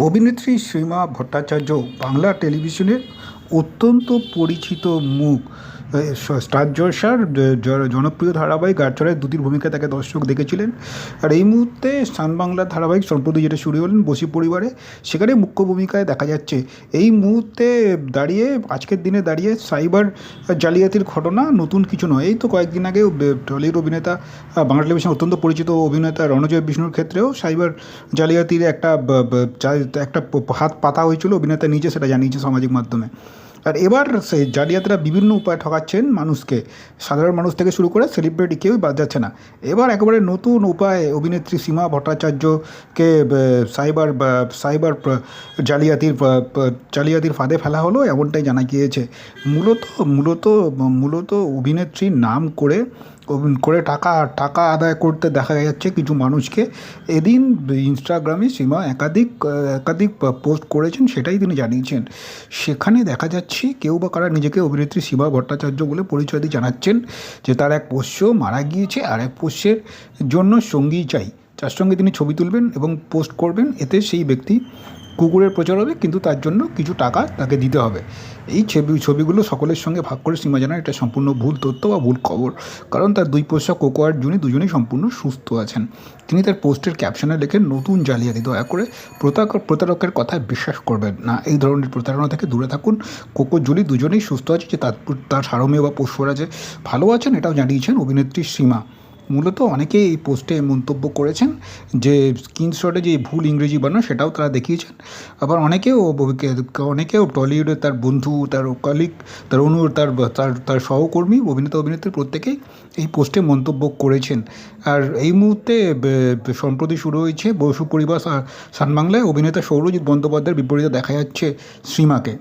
অভিনেত্রী সীমা ভট্টাচার্য বাংলা টেলিভিশনের অত্যন্ত পরিচিত মুখ। স্টার জলসার জনপ্রিয় ধারাবাহিক গাছড়ায় দুটির ভূমিকায় তাকে দর্শক দেখেছিলেন। আর এই মুহূর্তে সান বাংলার ধারাবাহিক সম্প্রতি যেটা শুরু হলেন বসি পরিবারে, সেখানে মুখ্য ভূমিকায় দেখা যাচ্ছে। এই মুহূর্তে দাঁড়িয়ে, আজকের দিনে দাঁড়িয়ে সাইবার জালিয়াতির ঘটনা নতুন কিছু নয়। এই তো কয়েকদিন আগে টলিউড অভিনেতা বাংলা টেলিভিশন অত্যন্ত পরিচিত অভিনেতা রণজয় বিষ্ণুর ক্ষেত্রেও সাইবার জালিয়াতির একটা একটা হাত পাতা হয়েছিল। অভিনেতা নিজে সেটা জানিয়েছে সামাজিক মাধ্যমে। আর এবার সেই জালিয়াতরা বিভিন্ন উপায় ঠকাচ্ছেন মানুষকে। সাধারণ মানুষ থেকে শুরু করে সেলিব্রিটি কেউই বাদ যাচ্ছে না। এবার একেবারে নতুন উপায়ে অভিনেত্রী সীমা ভট্টাচার্যকে সাইবার সাইবার জালিয়াতির জালিয়াতির ফাঁদে ফেলা হলো এমনটাই জানা গিয়েছে। মূলত মূলত মূলত অভিনেত্রীর নাম করে করে টাকা টাকা আদায় করতে দেখা যাচ্ছে কিছু মানুষকে। এদিন ইনস্টাগ্রামে সীমা একাধিক একাধিক পোস্ট করেছেন, সেটাই তিনি জানিয়েছেন। সেখানে দেখা যাচ্ছে কেউ বা কারা নিজেকে অভিনেত্রী সীমা ভট্টাচার্য বলে পরিচয় দিয়ে জানাচ্ছেন যে তার এক পোষ্য মারা গিয়েছে আর এক পোষ্যের জন্য সঙ্গী চাই। যার সঙ্গে তিনি ছবি তুলবেন এবং পোস্ট করবেন, এতে সেই ব্যক্তি কুকুরের প্রচার হবে, কিন্তু তার জন্য কিছু টাকা তাকে দিতে হবে। এই ছবি, ছবিগুলো সকলের সঙ্গে ভাগ করে সীমা জানান এটা সম্পূর্ণ ভুল তথ্য বা ভুল খবর। কারণ তার দুই পোষা কোকো আর জুনি দুজনেই সম্পূর্ণ সুস্থ আছেন। তিনি তার পোস্টের ক্যাপশনে লেখেন নতুন জালিয়াতি, দয়া করে প্রতারক, প্রতারকের কথায় বিশ্বাস করবেন না। এই ধরনের প্রতারণা থেকে দূরে থাকুন। কোকো জুলি দুজনেই সুস্থ আছে, যে তার তার সারমেয় বা পোষ্যরা যে ভালো আছেন, এটাও জানিয়েছেন অভিনেত্রী সীমা। মূলত অনেকেই এই পোস্টে মন্তব্য করেছেন যে স্ক্রিনশটে যে ভুল ইংরেজি বানানো সেটাও তারা দেখিয়েছেন। আবার অনেকেও অনেকেও টলিউডের তার বন্ধু, তার কলিগ তার অনু তার তার তার সহকর্মী, অভিনেতা, অভিনেত্রী প্রত্যেকেই এই পোস্টে মন্তব্য করেছেন। আর এই মুহূর্তে সম্প্রতি শুরু হয়েছে বসু পরিবার সানবাংলায় অভিনেতা সৌরজিৎ বন্দ্যোপাধ্যায়ের বিপরীতে দেখা যাচ্ছে শ্রীমাকে।